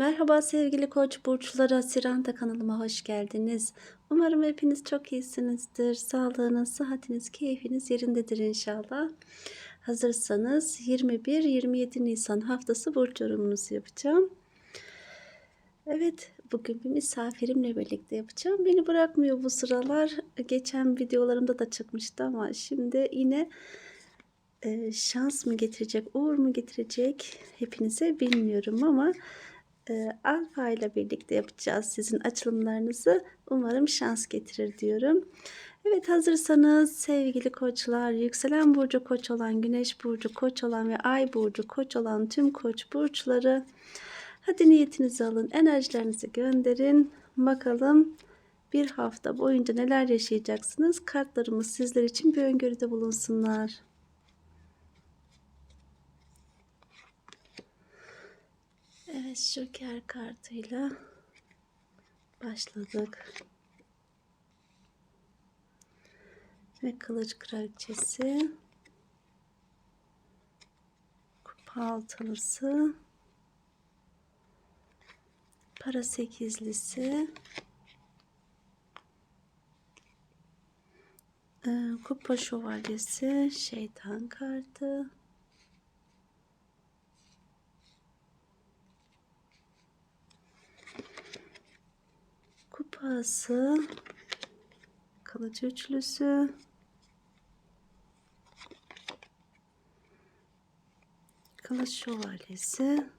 Merhaba sevgili koç burçları Siranta kanalıma hoş geldiniz. Umarım hepiniz çok iyisinizdir. Sağlığınız, sıhhatiniz, keyfiniz yerindedir inşallah. Hazırsanız 21-27 Nisan haftası burç yorumunuzu yapacağım. Evet bugün bir misafirimle birlikte yapacağım. Beni bırakmıyor bu sıralar. Geçen videolarımda da çıkmıştı ama şimdi yine e, şans mı getirecek, uğur mu getirecek hepinize bilmiyorum ama e, Alfa ile birlikte yapacağız sizin açılımlarınızı. Umarım şans getirir diyorum. Evet hazırsanız sevgili koçlar, yükselen burcu koç olan, güneş burcu koç olan ve ay burcu koç olan tüm koç burçları hadi niyetinizi alın, enerjilerinizi gönderin. Bakalım bir hafta boyunca neler yaşayacaksınız? Kartlarımız sizler için bir öngörüde bulunsunlar. Evet Joker kartıyla başladık. Ve kılıç kraliçesi. Kupa altılısı. Para sekizlisi. Ee, kupa şövalyesi. Şeytan kartı. Kupası, kılıç üçlüsü, kılıç şövalyesi,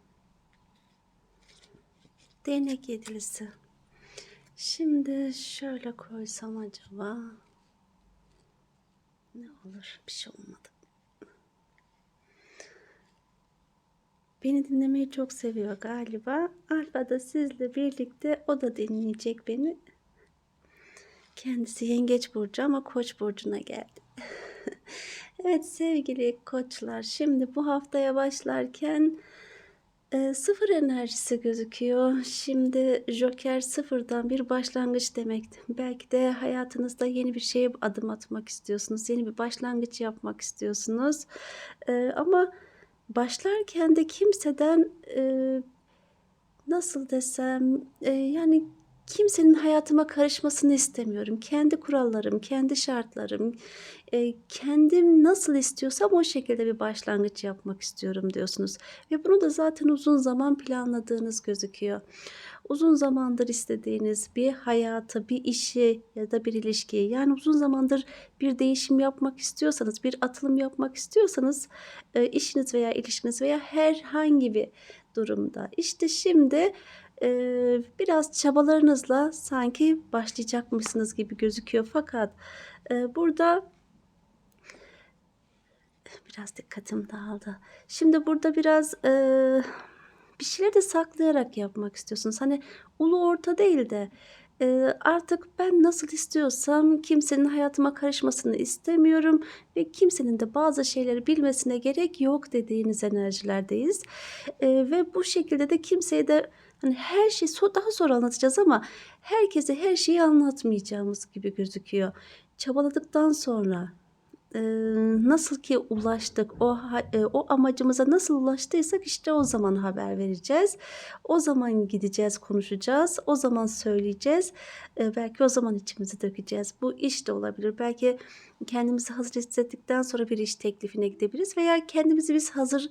değnek yedilisi. Şimdi şöyle koysam acaba ne olur? Bir şey olmadı. Beni dinlemeyi çok seviyor galiba. Alfa da sizle birlikte o da dinleyecek beni. Kendisi yengeç burcu ama koç burcuna geldi. evet sevgili koçlar şimdi bu haftaya başlarken e, sıfır enerjisi gözüküyor. Şimdi Joker sıfırdan bir başlangıç demek. Belki de hayatınızda yeni bir şeye adım atmak istiyorsunuz. Yeni bir başlangıç yapmak istiyorsunuz. E, ama başlarken de kimseden e, nasıl desem e, yani kimsenin hayatıma karışmasını istemiyorum. Kendi kurallarım, kendi şartlarım, e, kendim nasıl istiyorsam o şekilde bir başlangıç yapmak istiyorum diyorsunuz. Ve bunu da zaten uzun zaman planladığınız gözüküyor. Uzun zamandır istediğiniz bir hayatı, bir işi ya da bir ilişkiyi yani uzun zamandır bir değişim yapmak istiyorsanız, bir atılım yapmak istiyorsanız e, işiniz veya ilişkiniz veya herhangi bir durumda. İşte şimdi e, biraz çabalarınızla sanki başlayacakmışsınız gibi gözüküyor. Fakat e, burada biraz dikkatim dağıldı. Şimdi burada biraz e, bir şeyleri de saklayarak yapmak istiyorsunuz. Hani ulu orta değil de e, artık ben nasıl istiyorsam kimsenin hayatıma karışmasını istemiyorum ve kimsenin de bazı şeyleri bilmesine gerek yok dediğiniz enerjilerdeyiz. E, ve bu şekilde de kimseye de hani her şeyi so daha sonra anlatacağız ama herkese her şeyi anlatmayacağımız gibi gözüküyor. Çabaladıktan sonra nasıl ki ulaştık o o amacımıza nasıl ulaştıysak işte o zaman haber vereceğiz. O zaman gideceğiz, konuşacağız. O zaman söyleyeceğiz. belki o zaman içimizi dökeceğiz. Bu iş de olabilir. Belki kendimizi hazır hissettikten sonra bir iş teklifine gidebiliriz veya kendimizi biz hazır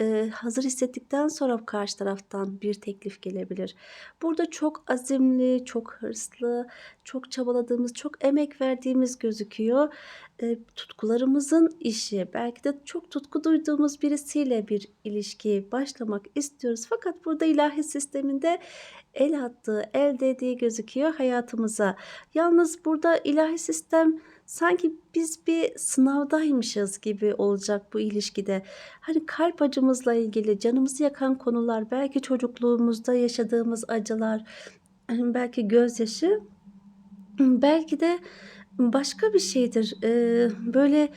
e, hazır hissettikten sonra karşı taraftan bir teklif gelebilir. Burada çok azimli, çok hırslı, çok çabaladığımız, çok emek verdiğimiz gözüküyor. E, tutkularımızın işi, belki de çok tutku duyduğumuz birisiyle bir ilişki başlamak istiyoruz. Fakat burada ilahi sisteminde el attığı, el dediği gözüküyor hayatımıza. Yalnız burada ilahi sistem sanki biz bir sınavdaymışız gibi olacak bu ilişkide. Hani kalp acımızla ilgili canımızı yakan konular, belki çocukluğumuzda yaşadığımız acılar, belki gözyaşı, belki de başka bir şeydir. Ee, böyle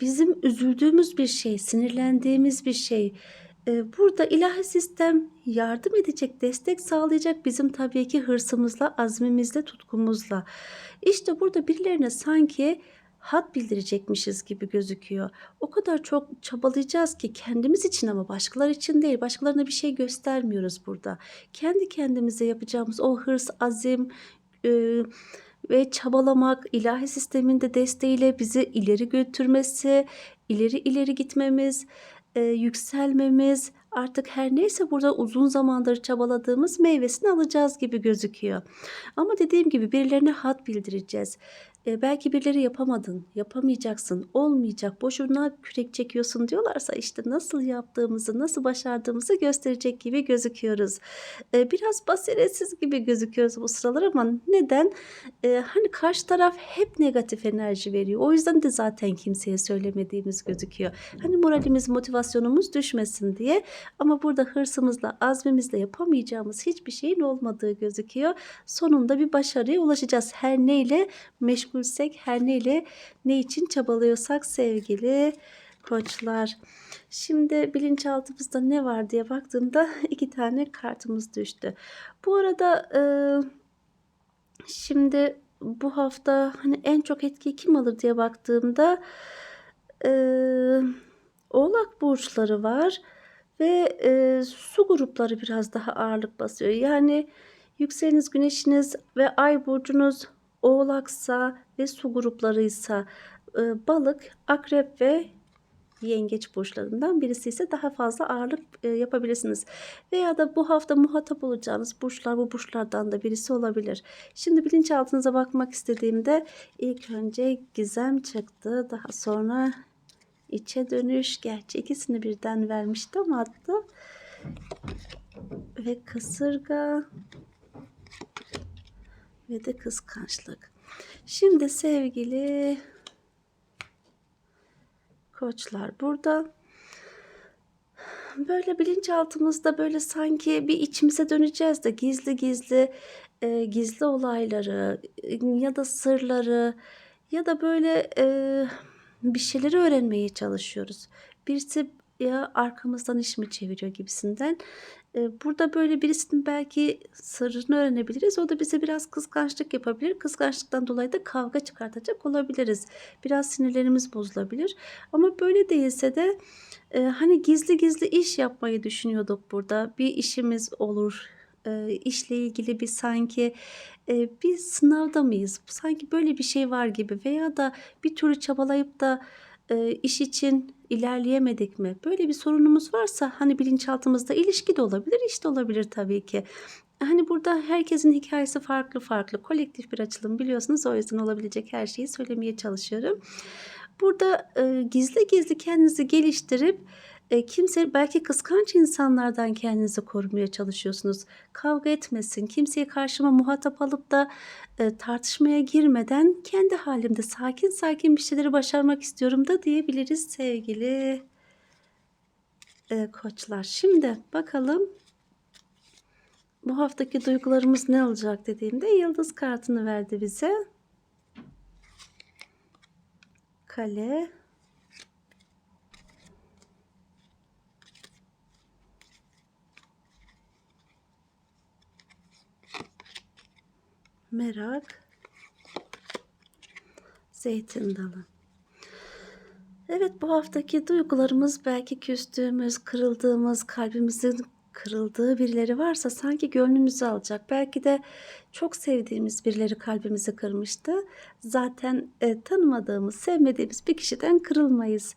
bizim üzüldüğümüz bir şey, sinirlendiğimiz bir şey. Ee, burada ilahi sistem yardım edecek, destek sağlayacak bizim tabii ki hırsımızla, azmimizle, tutkumuzla. İşte burada birilerine sanki had bildirecekmişiz gibi gözüküyor. O kadar çok çabalayacağız ki kendimiz için ama başkaları için değil. Başkalarına bir şey göstermiyoruz burada. Kendi kendimize yapacağımız o hırs, azim, eee, ve çabalamak, ilahi sistemin de desteğiyle bizi ileri götürmesi, ileri ileri gitmemiz, eee, yükselmemiz, artık her neyse burada uzun zamandır çabaladığımız meyvesini alacağız gibi gözüküyor. Ama dediğim gibi birilerine had bildireceğiz. Eee, belki birileri yapamadın, yapamayacaksın, olmayacak, boşuna kürek çekiyorsun diyorlarsa işte nasıl yaptığımızı, nasıl başardığımızı gösterecek gibi gözüküyoruz. Eee, biraz basiretsiz gibi gözüküyoruz bu sıralar ama neden? Eee, hani karşı taraf hep negatif enerji veriyor. O yüzden de zaten kimseye söylemediğimiz gözüküyor. Hani moralimiz, motivasyonumuz düşmesin diye. Ama burada hırsımızla, azmimizle yapamayacağımız hiçbir şeyin olmadığı gözüküyor. Sonunda bir başarıya ulaşacağız. Her neyle meşgulsek, her neyle ne için çabalıyorsak sevgili koçlar. Şimdi bilinçaltımızda ne var diye baktığımda iki tane kartımız düştü. Bu arada eee, şimdi bu hafta hani en çok etkiyi kim alır diye baktığımda eee, Oğlak burçları var ve eee, su grupları biraz daha ağırlık basıyor. Yani yükseleniz, güneşiniz ve ay burcunuz Oğlaksa ve su gruplarıysa eee, balık, akrep ve yengeç burçlarından birisi ise daha fazla ağırlık eee, yapabilirsiniz. Veya da bu hafta muhatap olacağınız burçlar bu burçlardan da birisi olabilir. Şimdi bilinçaltınıza bakmak istediğimde ilk önce gizem çıktı. Daha sonra içe dönüş. Gerçi ikisini birden vermişti ama hatta ve kasırga ve de kıskançlık. Şimdi sevgili koçlar burada böyle bilinçaltımızda böyle sanki bir içimize döneceğiz de gizli gizli e, gizli olayları ya da sırları ya da böyle e, bir şeyleri öğrenmeye çalışıyoruz. Birisi ya arkamızdan iş mi çeviriyor gibisinden. Burada böyle birisinin belki sırrını öğrenebiliriz. O da bize biraz kıskançlık yapabilir. Kıskançlıktan dolayı da kavga çıkartacak olabiliriz. Biraz sinirlerimiz bozulabilir. Ama böyle değilse de hani gizli gizli iş yapmayı düşünüyorduk burada. Bir işimiz olur. İşle ilgili bir sanki bir sınavda mıyız? Sanki böyle bir şey var gibi veya da bir türlü çabalayıp da e, iş için ilerleyemedik mi? Böyle bir sorunumuz varsa hani bilinçaltımızda ilişki de olabilir, iş de olabilir tabii ki. Hani burada herkesin hikayesi farklı farklı. Kolektif bir açılım biliyorsunuz. O yüzden olabilecek her şeyi söylemeye çalışıyorum. Burada e, gizli gizli kendinizi geliştirip e, kimse belki kıskanç insanlardan kendinizi korumaya çalışıyorsunuz. Kavga etmesin, kimseye karşıma muhatap alıp da e, tartışmaya girmeden kendi halimde sakin sakin bir şeyleri başarmak istiyorum da diyebiliriz sevgili e, koçlar. Şimdi bakalım bu haftaki duygularımız ne olacak dediğimde yıldız kartını verdi bize. Kale. Merak. Zeytin dalı. Evet bu haftaki duygularımız belki küstüğümüz, kırıldığımız, kalbimizin kırıldığı birileri varsa sanki gönlümüzü alacak. Belki de çok sevdiğimiz birileri kalbimizi kırmıştı. Zaten e, tanımadığımız, sevmediğimiz bir kişiden kırılmayız.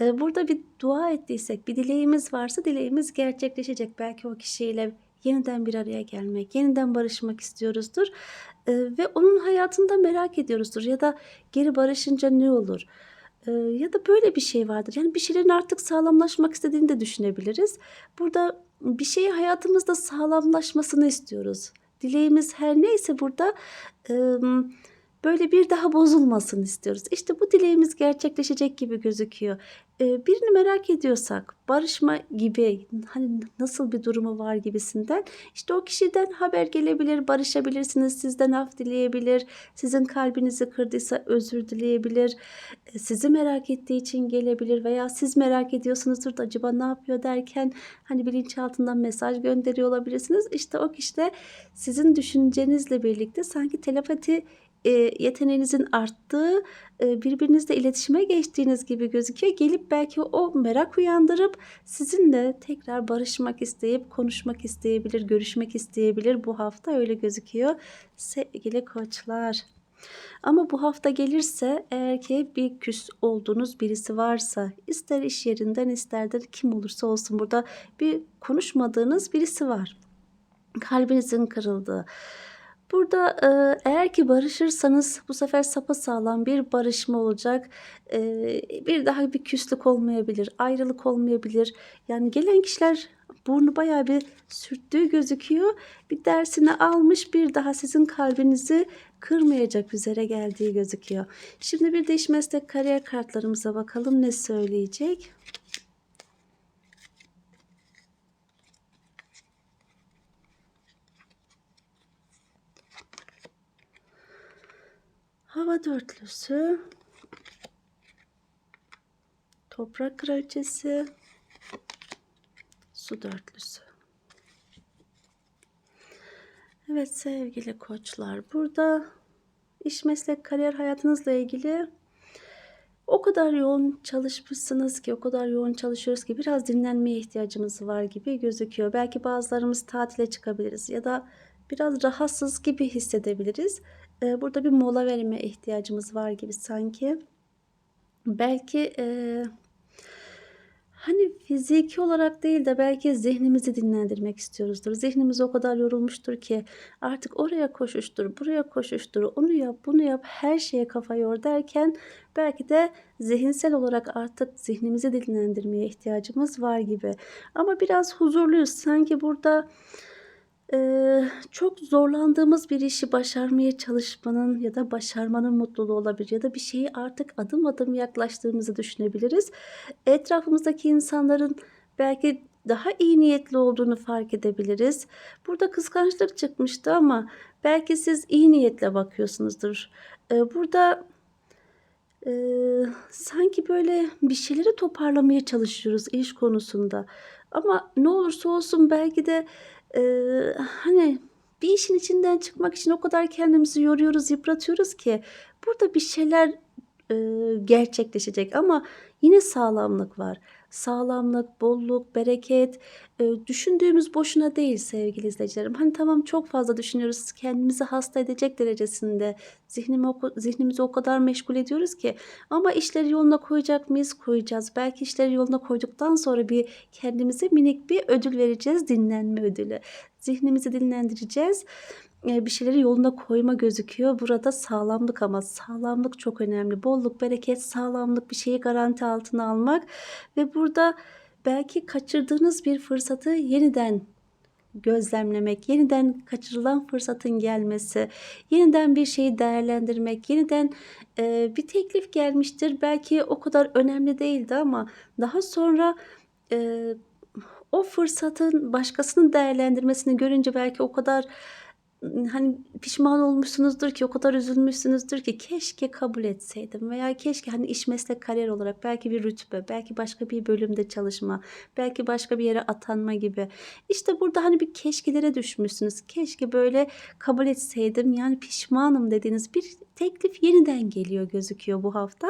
E, burada bir dua ettiysek, bir dileğimiz varsa dileğimiz gerçekleşecek. Belki o kişiyle yeniden bir araya gelmek, yeniden barışmak istiyoruzdur. E, ve onun hayatında merak ediyoruzdur ya da geri barışınca ne olur? E, ya da böyle bir şey vardır. Yani bir şeylerin artık sağlamlaşmak istediğini de düşünebiliriz. Burada bir şeyi hayatımızda sağlamlaşmasını istiyoruz. Dileğimiz her neyse burada e, böyle bir daha bozulmasın istiyoruz. İşte bu dileğimiz gerçekleşecek gibi gözüküyor. E, birini merak ediyorsak, barışma gibi hani nasıl bir durumu var gibisinden işte o kişiden haber gelebilir, barışabilirsiniz, sizden af dileyebilir, sizin kalbinizi kırdıysa özür dileyebilir, e, sizi merak ettiği için gelebilir veya siz merak ediyorsunuzdur da acaba ne yapıyor derken hani bilinçaltından mesaj gönderiyor olabilirsiniz. İşte o kişi de sizin düşüncenizle birlikte sanki telepati eee, yeteneğinizin arttığı, eee, birbirinizle iletişime geçtiğiniz gibi gözüküyor. Gelip belki o merak uyandırıp sizinle tekrar barışmak isteyip konuşmak isteyebilir, görüşmek isteyebilir. Bu hafta öyle gözüküyor sevgili koçlar. Ama bu hafta gelirse eğer ki bir küs olduğunuz birisi varsa ister iş yerinden ister de kim olursa olsun burada bir konuşmadığınız birisi var. Kalbinizin kırıldığı. Burada, eğer ki barışırsanız bu sefer sapasağlam bir barışma olacak. Eee, bir daha bir küslük olmayabilir, ayrılık olmayabilir. Yani gelen kişiler burnu bayağı bir sürttüğü gözüküyor. Bir dersini almış, bir daha sizin kalbinizi kırmayacak üzere geldiği gözüküyor. Şimdi bir de iş, meslek, kariyer kartlarımıza bakalım ne söyleyecek? Hava dörtlüsü. Toprak kraliçesi. Su dörtlüsü. Evet sevgili koçlar burada iş, meslek, kariyer hayatınızla ilgili o kadar yoğun çalışmışsınız ki, o kadar yoğun çalışıyoruz ki biraz dinlenmeye ihtiyacımız var gibi gözüküyor. Belki bazılarımız tatile çıkabiliriz ya da biraz rahatsız gibi hissedebiliriz. Eee, burada bir mola vermeye ihtiyacımız var gibi sanki. Belki, eee, hani fiziki olarak değil de belki zihnimizi dinlendirmek istiyoruzdur. Zihnimiz o kadar yorulmuştur ki artık oraya koşuştur, buraya koşuştur, onu yap, bunu yap, her şeye kafa yor derken belki de zihinsel olarak artık zihnimizi dinlendirmeye ihtiyacımız var gibi. Ama biraz huzurluyuz. Sanki burada, çok zorlandığımız bir işi başarmaya çalışmanın ya da başarmanın mutluluğu olabilir ya da bir şeyi artık adım adım yaklaştığımızı düşünebiliriz. Etrafımızdaki insanların belki daha iyi niyetli olduğunu fark edebiliriz. Burada kıskançlık çıkmıştı ama belki siz iyi niyetle bakıyorsunuzdur. Burada, eee, sanki böyle bir şeyleri toparlamaya çalışıyoruz iş konusunda. Ama ne olursa olsun belki de, eee, hani bir işin içinden çıkmak için o kadar kendimizi yoruyoruz, yıpratıyoruz ki burada bir şeyler, gerçekleşecek ama yine sağlamlık var. Sağlamlık, bolluk, bereket, eee, düşündüğümüz boşuna değil sevgili izleyicilerim. Hani tamam çok fazla düşünüyoruz, kendimizi hasta edecek derecesinde zihnimi zihnimizi o kadar meşgul ediyoruz ki ama işleri yoluna koyacak mıyız? Koyacağız. Belki işleri yoluna koyduktan sonra bir kendimize minik bir ödül vereceğiz, dinlenme ödülü. Zihnimizi dinlendireceğiz. Eee, bir şeyleri yoluna koyma gözüküyor. Burada sağlamlık ama sağlamlık çok önemli. Bolluk, bereket, sağlamlık, bir şeyi garanti altına almak ve burada belki kaçırdığınız bir fırsatı yeniden gözlemlemek, yeniden kaçırılan fırsatın gelmesi, yeniden bir şeyi değerlendirmek, yeniden, eee, bir teklif gelmiştir. Belki o kadar önemli değildi ama daha sonra, eee, o fırsatın başkasının değerlendirmesini görünce belki o kadar, hani pişman olmuşsunuzdur ki, o kadar üzülmüşsünüzdür ki keşke kabul etseydim veya keşke hani iş, meslek, kariyer olarak belki bir rütbe, belki başka bir bölümde çalışma, belki başka bir yere atanma gibi. İşte burada hani bir keşkelere düşmüşsünüz. Keşke böyle kabul etseydim, yani pişmanım dediğiniz bir teklif yeniden geliyor gözüküyor bu hafta.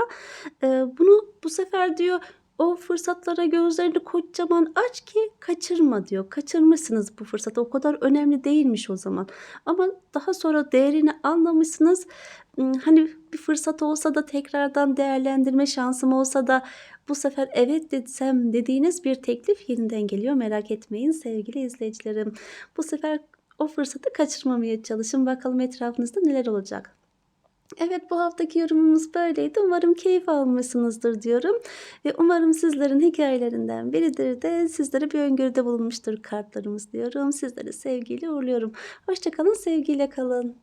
Bunu bu sefer diyor o fırsatlara gözlerini kocaman aç ki kaçırma diyor. Kaçırmışsınız bu fırsatı. O kadar önemli değilmiş o zaman. Ama daha sonra değerini anlamışsınız. Imm, hani bir fırsat olsa da tekrardan değerlendirme şansım olsa da bu sefer evet desem dediğiniz bir teklif yeniden geliyor. Merak etmeyin sevgili izleyicilerim. Bu sefer o fırsatı kaçırmamaya çalışın. Bakalım etrafınızda neler olacak? Evet, bu haftaki yorumumuz böyleydi. Umarım keyif almışsınızdır diyorum ve umarım sizlerin hikâyelerinden biridir de sizlere bir öngörüde bulunmuştur kartlarımız diyorum. Sizleri sevgiyle uğurluyorum. Hoşça kalın, sevgiyle kalın.